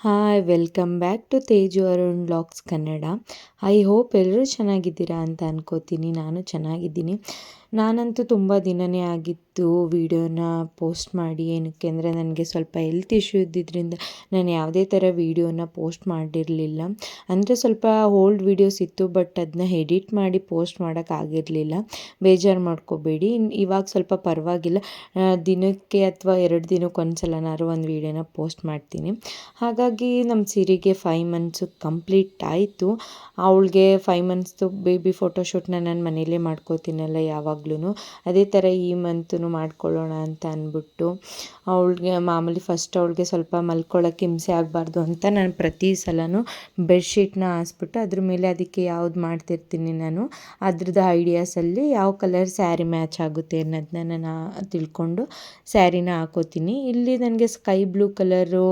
Hi welcome back to Teju Arun vlogs Kannada I hope ಎಲ್ಲರೂ ಚೆನ್ನಾಗಿದ್ದೀರಾ ಅಂತ ಅನ್ಕೋತೀನಿ. ನಾನು ಚೆನ್ನಾಗಿದ್ದೀನಿ. ನಾನಂತೂ ತುಂಬ ದಿನನೇ ಆಗಿತ್ತು ವೀಡಿಯೋನ ಪೋಸ್ಟ್ ಮಾಡಿ. ಏನಕ್ಕೆ ಅಂದರೆ ನನಗೆ ಸ್ವಲ್ಪ ಹೆಲ್ತ್ ಇಶ್ಯೂ ಇದ್ದಿದ್ದರಿಂದ ನಾನು ಯಾವುದೇ ಥರ ವೀಡಿಯೋನ ಪೋಸ್ಟ್ ಮಾಡಿರಲಿಲ್ಲ. ಅಂದರೆ ಸ್ವಲ್ಪ ಓಲ್ಡ್ ವೀಡಿಯೋಸ್ ಇತ್ತು ಬಟ್ ಅದನ್ನ ಎಡಿಟ್ ಮಾಡಿ ಪೋಸ್ಟ್ ಮಾಡೋಕ್ಕಾಗಿರಲಿಲ್ಲ ಬೇಜಾರು ಮಾಡ್ಕೋಬೇಡಿ. ಇವಾಗ ಸ್ವಲ್ಪ ಪರವಾಗಿಲ್ಲ. ದಿನಕ್ಕೆ ಅಥವಾ ಎರಡು ದಿನಕ್ಕೆ ಒಂದು ಸಲನಾದ್ರು ಒಂದು ವೀಡಿಯೋನ ಪೋಸ್ಟ್ ಮಾಡ್ತೀನಿ. ಹಾಗಾಗಿ ನಮ್ಮ ಸಿರಿಗೆ ಫೈವ್ ಮಂತ್ಸು ಕಂಪ್ಲೀಟ್ ಆಯಿತು. ಅವಳಿಗೆ ಫೈವ್ ಮಂತ್ಸ್ದು ಬೇಬಿ ಫೋಟೋಶೂಟ್ನ ನಾನು ಮನೆಯಲ್ಲೇ ಮಾಡ್ಕೋತೀನಲ್ಲ ಯಾವಾಗಲೂ ಅದೇ ಥರ ಈ ಮಂತೂ ಮಾಡ್ಕೊಳ್ಳೋಣ ಅಂತ ಅಂದ್ಬಿಟ್ಟು ಅವಳಿಗೆ ಮಾಮೂಲಿ ಫಸ್ಟ್ ಅವಳಿಗೆ ಸ್ವಲ್ಪ ಮಲ್ಕೊಳ್ಳೋಕ್ಕೆ ಹಿಂಸೆ ಆಗಬಾರ್ದು ಅಂತ ನಾನು ಪ್ರತಿ ಸಲನೂ ಬೆಡ್ಶೀಟ್ನ ಹಾಸ್ಬಿಟ್ಟು ಅದ್ರ ಮೇಲೆ ಅದಕ್ಕೆ ಯಾವ್ದು ಮಾಡ್ತಿರ್ತೀನಿ ನಾನು, ಅದ್ರದ್ದು ಐಡಿಯಾಸಲ್ಲಿ ಯಾವ ಕಲರ್ ಸ್ಯಾರಿ ಮ್ಯಾಚ್ ಆಗುತ್ತೆ ಅನ್ನೋದನ್ನ ನಾನು ತಿಳ್ಕೊಂಡು ಸ್ಯಾರಿನ ಹಾಕೋತೀನಿ. ಇಲ್ಲಿ ನನಗೆ ಸ್ಕೈ ಬ್ಲೂ ಕಲರು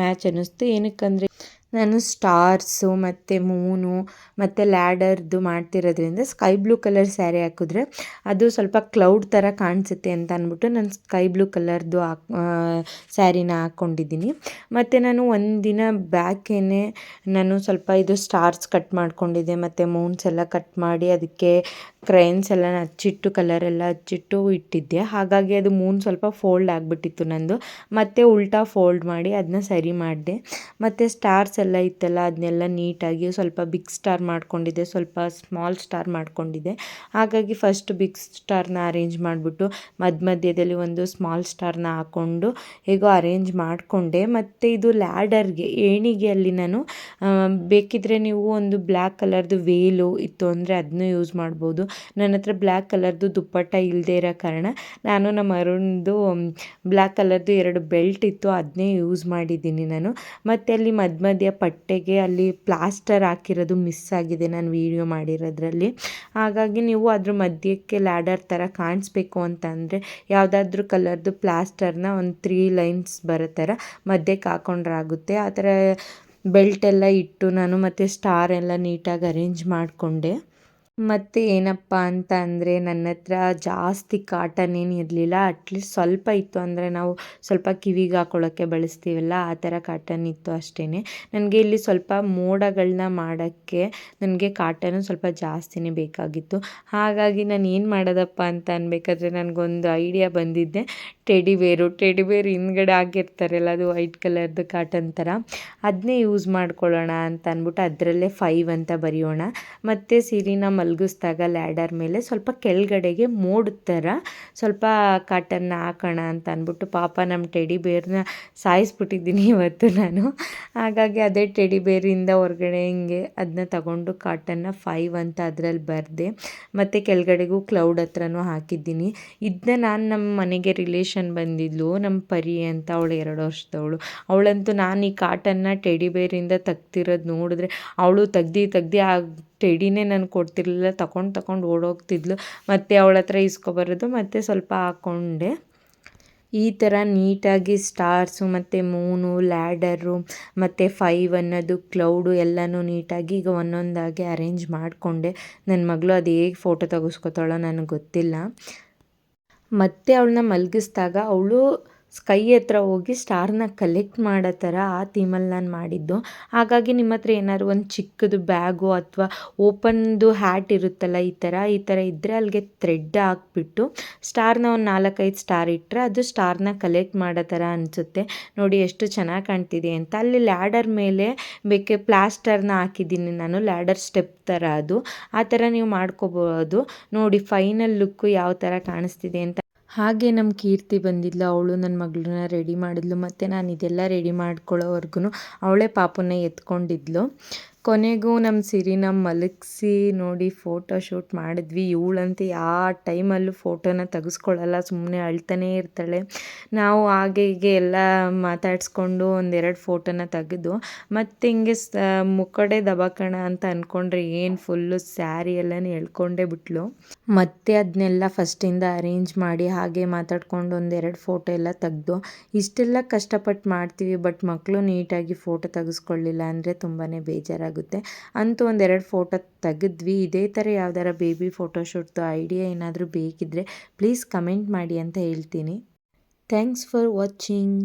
ಮ್ಯಾಚ್ ಅನ್ನಿಸ್ತು. ಏನಕ್ಕಂದರೆ ನಾನು ಸ್ಟಾರ್ಸು ಮತ್ತು ಮೂನು ಮತ್ತು ಲ್ಯಾಡರ್ದು ಮಾಡ್ತಿರೋದ್ರಿಂದ ಸ್ಕೈ ಬ್ಲೂ ಕಲರ್ ಸ್ಯಾರಿ ಹಾಕಿದ್ರೆ ಅದು ಸ್ವಲ್ಪ ಕ್ಲೌಡ್ ಥರ ಕಾಣಿಸುತ್ತೆ ಅಂತ ಅಂದ್ಬಿಟ್ಟು ನಾನು ಸ್ಕೈ ಬ್ಲೂ ಕಲರ್ದು ಹಾಕ್ ಸ್ಯಾರಿನ ಹಾಕ್ಕೊಂಡಿದ್ದೀನಿ. ಮತ್ತು ನಾನು ಒಂದಿನ ಬ್ಯಾಕೇನೆ ನಾನು ಸ್ವಲ್ಪ ಇದು ಸ್ಟಾರ್ಸ್ ಕಟ್ ಮಾಡಿಕೊಂಡಿದ್ದೆ, ಮತ್ತು ಮೂನ್ಸ್ ಎಲ್ಲ ಕಟ್ ಮಾಡಿ ಅದಕ್ಕೆ ಕ್ರೈನ್ಸ್ ಎಲ್ಲ ಹಚ್ಚಿಟ್ಟು ಕಲರೆಲ್ಲ ಹಚ್ಚಿಟ್ಟು ಇಟ್ಟಿದ್ದೆ. ಹಾಗಾಗಿ ಅದು ಮೂನ್ ಸ್ವಲ್ಪ ಫೋಲ್ಡ್ ಆಗಿಬಿಟ್ಟಿತ್ತು ನಂದು. ಮತ್ತು ಉಲ್ಟಾ ಫೋಲ್ಡ್ ಮಾಡಿ ಅದನ್ನ ಸರಿ ಮಾಡಿದೆ. ಮತ್ತು ಸ್ಟಾರ್ಸ್ ಎಲ್ಲ ಇತ್ತಲ್ಲ ಅದನ್ನೆಲ್ಲ ನೀಟಾಗಿ ಸ್ವಲ್ಪ ಬಿಗ್ ಸ್ಟಾರ್ ಮಾಡ್ಕೊಂಡಿದ್ದೆ. ಸ್ವಲ್ಪ ಸ್ಮಾಲ್ ಸ್ಟಾರ್ ಮಾಡ್ಕೊಂಡಿದ್ದೆ. ಹಾಗಾಗಿ ಫಸ್ಟ್ ಬಿಗ್ ಸ್ಟಾರ್ನ ಅರೇಂಜ್ ಮಾಡಿಬಿಟ್ಟು ಮಧ್ಯ ಮಧ್ಯದಲ್ಲಿ ಒಂದು ಸ್ಮಾಲ್ ಸ್ಟಾರ್ನ ಹಾಕ್ಕೊಂಡು ಹೇಗೋ ಅರೇಂಜ್ ಮಾಡಿಕೊಂಡೆ. ಮತ್ತು ಇದು ಲ್ಯಾಡರ್ಗೆ ಏಣಿಗೆ ಅಲ್ಲಿ ನಾನು ಬೇಕಿದ್ದರೆ ನೀವು ಒಂದು ಬ್ಲ್ಯಾಕ್ ಕಲರ್ದು ವೇಲು ಇತ್ತು ಅಂದರೆ ಅದನ್ನೂ ಯೂಸ್ ಮಾಡ್ಬೋದು. ನನ್ನ ಹತ್ರ ಬ್ಲ್ಯಾಕ್ ಕಲರ್ದು ದುಪ್ಪಟ್ಟ ಇಲ್ಲದೆ ಇರೋ ಕಾರಣ ನಾನು ನಮ್ಮ ಅರುಣ್ದು ಬ್ಲ್ಯಾಕ್ ಕಲರ್ದು ಎರಡು ಬೆಲ್ಟ್ ಇತ್ತು ಅದನ್ನೇ ಯೂಸ್ ಮಾಡಿದ್ದೀನಿ ನಾನು. ಮತ್ತು ಅಲ್ಲಿ ಮಧ್ಯ ಮಧ್ಯ ಪಟ್ಟೆಗೆ ಅಲ್ಲಿ ಪ್ಲಾಸ್ಟರ್ ಹಾಕಿರೋದು ಮಿಸ್ ಆಗಿದೆ ನಾನು ವೀಡಿಯೋ ಮಾಡಿರೋದ್ರಲ್ಲಿ. ಹಾಗಾಗಿ ನೀವು ಅದ್ರ ಮಧ್ಯಕ್ಕೆ ಲ್ಯಾಡರ್ ಥರ ಕಾಣಿಸ್ಬೇಕು ಅಂತಂದರೆ ಯಾವುದಾದ್ರೂ ಕಲರ್ದು ಪ್ಲಾಸ್ಟರ್ನ ಒಂದು ತ್ರೀ ಲೈನ್ಸ್ ಬರೋ ಥರ ಮಧ್ಯಕ್ಕೆ ಹಾಕೊಂಡ್ರೆ ಆಗುತ್ತೆ. ಆ ಥರ ಬೆಲ್ಟೆಲ್ಲ ಇಟ್ಟು ನಾನು ಮತ್ತು ಸ್ಟಾರ್ ಎಲ್ಲ ನೀಟಾಗಿ ಅರೇಂಜ್ ಮಾಡಿಕೊಂಡೆ. ಮತ್ತು ಏನಪ್ಪ ಅಂತ ಅಂದರೆ ನನ್ನ ಹತ್ರ ಜಾಸ್ತಿ ಕಾಟನ್ ಏನು ಇರಲಿಲ್ಲ ಅಟ್ಲೀಸ್ಟ್ ಸ್ವಲ್ಪ ಇತ್ತು ಅಂದರೆ ನಾವು ಸ್ವಲ್ಪ ಕಿವಿಗೆ ಹಾಕೊಳ್ಳೋಕ್ಕೆ ಬಳಸ್ತೀವಲ್ಲ, ಆ ಥರ ಕಾಟನ್ ಇತ್ತು ಅಷ್ಟೇ ನನಗೆ ಇಲ್ಲಿ ಸ್ವಲ್ಪ ಮೋಡಗಳನ್ನ ಮಾಡೋಕ್ಕೆ ನನಗೆ ಕಾಟನು ಸ್ವಲ್ಪ ಜಾಸ್ತಿನೇ ಬೇಕಾಗಿತ್ತು. ಹಾಗಾಗಿ ನಾನು ಏನು ಮಾಡೋದಪ್ಪ ಅಂತ ಅನ್ಬೇಕಾದ್ರೆ ನನಗೊಂದು ಐಡಿಯಾ ಬಂದಿದ್ದೆ. ಟೆಡಿ ಬೇರು ಟೆಡಿ ಬೇರ್ ಹಿಂದ್ಗಡೆ ಹಾಕಿರ್ತಾರಲ್ಲ, ಅದು ವೈಟ್ ಕಲರ್ದು ಕಾಟನ್ ಥರ ಅದನ್ನೇ ಯೂಸ್ ಮಾಡ್ಕೊಳ್ಳೋಣ ಅಂತ ಅಂದ್ಬಿಟ್ಟು ಅದರಲ್ಲೇ ಫೈವ್ ಅಂತ ಬರೆಯೋಣ. ಮತ್ತು ಸಿರಿನ ಮಲಗಿಸ್ದಾಗ ಲ್ಯಾಡರ್ ಮೇಲೆ ಸ್ವಲ್ಪ ಕೆಳಗಡೆಗೆ ಮೋಡ್ ಥರ ಸ್ವಲ್ಪ ಕಾಟನ್ನ ಹಾಕೋಣ ಅಂತ ಅಂದ್ಬಿಟ್ಟು ಪಾಪ ನಮ್ಮ ಟೆಡಿ ಬೇರ್ನ ಸಾಯಿಸ್ಬಿಟ್ಟಿದ್ದೀನಿ ಇವತ್ತು ನಾನು. ಹಾಗಾಗಿ ಅದೇ ಟೆಡಿ ಬೇರಿಂದ ಹೊರಗಡೆ ಹಿಂಗೆ ಅದನ್ನ ತಗೊಂಡು ಕಾಟನ್ನ ಫೈವ್ ಅಂತ ಅದರಲ್ಲಿ ಬರೆದೆ, ಮತ್ತು ಕೆಳಗಡೆಗೂ ಕ್ಲೌಡ್ ಹತ್ರನೂ ಹಾಕಿದ್ದೀನಿ. ಇದನ್ನ ನಾನು ನಮ್ಮ ಮನೆಗೆ ರಿಲೇಷನ್ ಬಂದಿದ್ಲು ನಮ್ಮ ಪರಿ ಅಂತ ಅವಳು ಎರಡು ವರ್ಷದವಳು. ಅವಳಂತೂ ನಾನು ಈ ಕಾಟನ್ನು ಟೆಡಿ ಬೇರಿಂದ ತೆಗ್ದಿರೋದು ನೋಡಿದ್ರೆ ಅವಳು ತೆಗ್ದು ತೆಗ್ದು ಆ ಟೆಡಿನೇ ನಾನು ಕೊಡ್ತಿರ್ಲಿಲ್ಲ, ತಗೊಂಡು ತಗೊಂಡು ಓಡೋಗ್ತಿದ್ಲು. ಮತ್ತು ಅವಳ ಹತ್ರ ಇಸ್ಕೊಬರೋದು, ಮತ್ತು ಸ್ವಲ್ಪ ಹಾಕ್ಕೊಂಡೆ ಈ ಥರ ನೀಟಾಗಿ ಸ್ಟಾರ್ಸು, ಮತ್ತು ಮೂನು, ಲ್ಯಾಡರು, ಮತ್ತು ಫೈವ್ ಅನ್ನೋದು, ಕ್ಲೌಡು ಎಲ್ಲನೂ ನೀಟಾಗಿ ಈಗ ಒಂದೊಂದಾಗಿ ಅರೇಂಜ್ ಮಾಡಿಕೊಂಡೆ. ನನ್ನ ಮಗಳು ಅದು ಹೇಗೆ ಫೋಟೋ ತೆಗೆಸ್ಕೊತಾಳೋ ನನಗೆ ಗೊತ್ತಿಲ್ಲ. ಮತ್ತು ಅವಳನ್ನ ಮಲಗಿಸ್ದಾಗ ಅವಳು ಸ್ಕೈ ಹತ್ರ ಹೋಗಿ ಸ್ಟಾರ್ನ ಕಲೆಕ್ಟ್ ಮಾಡೋ ಥರ ಆ ಥೀಮಲ್ಲಿ ನಾನು ಮಾಡಿದ್ದು. ಹಾಗಾಗಿ ನಿಮ್ಮ ಹತ್ರ ಏನಾದ್ರು ಒಂದು ಚಿಕ್ಕದು ಬ್ಯಾಗು ಅಥವಾ ಓಪನ್ದು ಹ್ಯಾಟ್ ಇರುತ್ತಲ್ಲ ಈ ಥರ ಈ ಥರ ಇದ್ದರೆ ಅಲ್ಲಿಗೆ ಥ್ರೆಡ್ ಹಾಕ್ಬಿಟ್ಟು ಸ್ಟಾರ್ನ ಒಂದು ನಾಲ್ಕೈದು ಸ್ಟಾರ್ ಇಟ್ಟರೆ ಅದು ಸ್ಟಾರ್ನ ಕಲೆಕ್ಟ್ ಮಾಡೋ ಥರ ಅನಿಸುತ್ತೆ. ನೋಡಿ ಎಷ್ಟು ಚೆನ್ನಾಗಿ ಕಾಣ್ತಿದೆ ಅಂತ. ಅಲ್ಲಿ ಲ್ಯಾಡರ್ ಮೇಲೆ ಬೇಕೆ ಪ್ಲಾಸ್ಟರ್ನ ಹಾಕಿದ್ದೀನಿ ನಾನು ಲ್ಯಾಡರ್ ಸ್ಟೆಪ್ ಥರ ಅದು. ಆ ಥರ ನೀವು ಮಾಡ್ಕೋಬೋದು. ನೋಡಿ ಫೈನಲ್ ಲುಕ್ಕು ಯಾವ ಥರ ಕಾಣಿಸ್ತಿದೆ ಅಂತ ಹಾಗೆ ನಮ್ಮ ಕೀರ್ತಿ ಬಂದಿದ್ಲು, ಅವಳು ನನ್ನ ಮಗಳನ್ನ ರೆಡಿ ಮಾಡಿದ್ಲು, ಮತ್ತು ನಾನು ಇದೆಲ್ಲ ರೆಡಿ ಮಾಡ್ಕೊಳ್ಳೋವರೆಗೂ ಅವಳೇ ಪಾಪುನ ಎತ್ಕೊಂಡಿದ್ಲು. ಕೊನೆಗೂ ನಮ್ಮ ಸಿರಿನ ಮಲಗಿಸಿ ನೋಡಿ ಫೋಟೋ ಶೂಟ್ ಮಾಡಿದ್ವಿ. ಇವಳಂತೂ ಯಾವ ಟೈಮಲ್ಲೂ ಫೋಟೋನ ತೆಗೆಸ್ಕೊಳ್ಳಲ್ಲ ಸುಮ್ಮನೆ ಅಳ್ತಾನೇ ಇರ್ತಾಳೆ. ನಾವು ಹಾಗೆ ಹೀಗೆ ಎಲ್ಲ ಮಾತಾಡಿಸ್ಕೊಂಡು ಒಂದೆರಡು ಫೋಟೋನ ತೆಗೆದು, ಮತ್ತು ಹಿಂಗೆ ಸ ಮುಕ್ಕಡೆ ದಬಾಕೋಣ ಅಂತ ಅಂದ್ಕೊಂಡ್ರೆ ಏನು ಫುಲ್ಲು ಸ್ಯಾರಿ ಎಲ್ಲನೂ ಎಳ್ಕೊಂಡೇ ಬಿಟ್ಲು. ಮತ್ತೆ ಅದನ್ನೆಲ್ಲ ಫಸ್ಟಿಂದ ಅರೇಂಜ್ ಮಾಡಿ ಹಾಗೆ ಮಾತಾಡ್ಕೊಂಡು ಒಂದೆರಡು ಫೋಟೋ ಎಲ್ಲ ತೆಗೆದು, ಇಷ್ಟೆಲ್ಲ ಕಷ್ಟಪಟ್ಟು ಮಾಡ್ತೀವಿ ಬಟ್ ಮಕ್ಕಳು ನೀಟಾಗಿ ಫೋಟೋ ತೆಗೆಸ್ಕೊಳ್ಳಿಲ್ಲ ಅಂದರೆ ತುಂಬಾ ಬೇಜಾರಾಗುತ್ತೆ ಆಗುತ್ತೆ. ಅಂತೂ ಒಂದೆರಡು ಫೋಟೋ ತೆಗೆದ್ವಿ. ಇದೇ ಥರ ಯಾವ್ದಾರ ಬೇಬಿ ಫೋಟೋಶೂಟ್ದು ಐಡಿಯಾ ಏನಾದರೂ ಬೇಕಿದ್ದರೆ ಪ್ಲೀಸ್ ಕಮೆಂಟ್ ಮಾಡಿ ಅಂತ ಹೇಳ್ತೀನಿ. Thanks for watching.